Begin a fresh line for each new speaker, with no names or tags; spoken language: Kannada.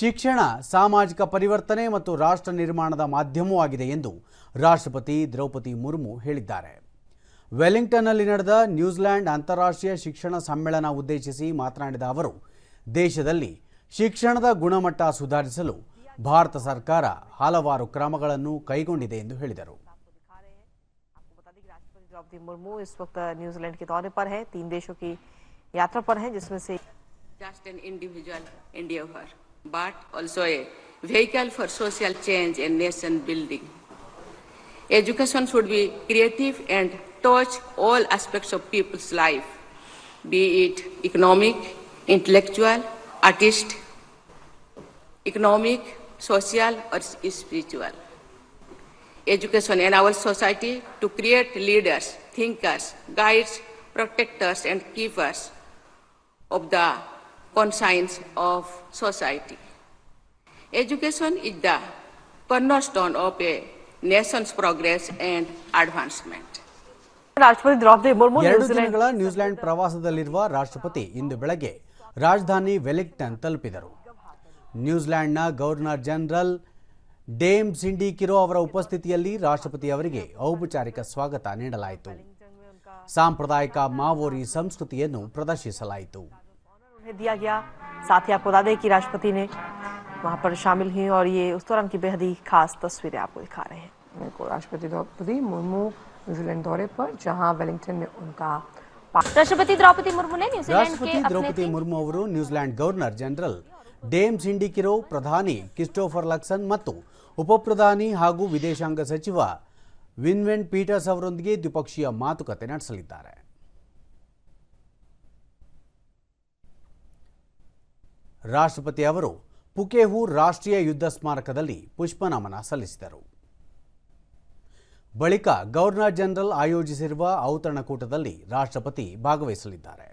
ಶಿಕ್ಷಣ ಸಾಮಾಜಿಕ ಪರಿವರ್ತನೆ ಮತ್ತು ರಾಷ್ಟ್ರ ನಿರ್ಮಾಣದ ಮಾಧ್ಯಮವಾಗಿದೆ ಎಂದು ರಾಷ್ಟ್ರಪತಿ ದ್ರೌಪದಿ ಮುರ್ಮು ಹೇಳಿದ್ದಾರೆ ವೆಲ್ಲಿಂಗ್ಟನ್ನಲ್ಲಿ ನಡೆದ ನ್ಯೂಜಿಲೆಂಡ್ ಅಂತಾರಾಷ್ಟ್ರೀಯ ಶಿಕ್ಷಣ ಸಮ್ಮೇಳನ ಉದ್ದೇಶಿಸಿ ಮಾತನಾಡಿದ ಅವರು ದೇಶದಲ್ಲಿ ಶಿಕ್ಷಣದ ಗುಣಮಟ್ಟ ಸುಧಾರಿಸಲು ಭಾರತ ಸರ್ಕಾರ ಹಲವಾರು ಕ್ರಮಗಳನ್ನು ಕೈಗೊಂಡಿದೆ ಎಂದು ಹೇಳಿದರು
आपको बता दें कि राष्ट्रपति द्रौपदी मुर्मू इस वक्त न्यूजीलैंड के दौरे पर हैं तीन देशों की यात्रा पर हैं जिसमें से
just an individual endeavor, But also a vehicle for social change and nation building. Education should be creative and touch all aspects of people's life, be it economic, intellectual, artist, economic, social, or spiritual. Education enables society to create leaders, thinkers, guides, protectors, and keepers of the conscience of society. Education is the cornerstone of a nation's progress and advancement.
ರಾಷ್ಟ್ರಪತಿ
ಎರಡು ನ್ಯೂಜಿಲೆಂಡ್ ಪ್ರವಾಸದಲ್ಲಿರುವ ರಾಷ್ಟ್ರಪತಿ ಇಂದು ಬೆಳಗ್ಗೆ ರಾಜಧಾನಿ ವೆಲಿಂಗ್ಟನ್ ತಲುಪಿದರು ನ್ಯೂಜಿಲೆಂಡ್ನ governor general Dame Cindy Kiro ಅವರ ಉಪಸ್ಥಿತಿಯಲ್ಲಿ ರಾಷ್ಟ್ರಪತಿ ಅವರಿಗೆ ಔಪಚಾರಿಕ ಸ್ವಾಗತ ನೀಡಲಾಯಿತು ಸಾಂಪ್ರದಾಯಿಕ ಮಾವೋರಿ ಸಂಸ್ಕೃತಿಯನ್ನು ಪ್ರದರ್ಶಿಸಲಾಯಿತು
उन्हें दिया गया साथ ही आपको बता दें कि राष्ट्रपति ने वहां पर शामिल हुई और ये उस दौरान की बेहद ही खास तस्वीरें आपको दिखा रहे हैं
मेरे को राष्ट्रपति द्रौपदी मुर्मू न्यूजीलैंड दौरे पर जहां वेलिंगटन में उनका पा-
राष्ट्रपति द्रौपदी मुर्मू ने न्यूजीलैंड
ರಾಷ್ಟ್ರಪತಿ
के अपने
ದ್ರೌಪದಿ ಮುರ್ಮು ಅವರು New Zealand governor general Dame Cindy Kiro ಪ್ರಧಾನಿ ಕ್ರಿಸ್ಟೋಫರ್ ಲಕ್ಸನ್ ಮತ್ತು ಉಪಪ್ರಧಾನಿ ಹಾಗೂ ವಿದೇಶಾಂಗ ಸಚಿವ ವಿನ್ವೆನ್ ಪೀಟರ್ಸ್ ಅವರೊಂದಿಗೆ ದ್ವಿಪಕ್ಷೀಯ ಮಾತುಕತೆ ನಡೆಸಲಿದ್ದಾರೆ ರಾಷ್ಟ್ರಪತಿ ಅವರು ಪುಕೇಹು ರಾಷ್ಟ್ರೀಯ ಯುದ್ಧ ಸ್ಮಾರಕದಲ್ಲಿ ಪುಷ್ಪನಮನ ಸಲ್ಲಿಸಿದರು. ಬಳಿಕ ಗವರ್ನರ್ ಜನರಲ್ ಆಯೋಜಿಸಿರುವ ಔತಣಕೂಟದಲ್ಲಿ ರಾಷ್ಟ್ರಪತಿ ಭಾಗವಹಿಸಲಿದ್ದಾರೆ.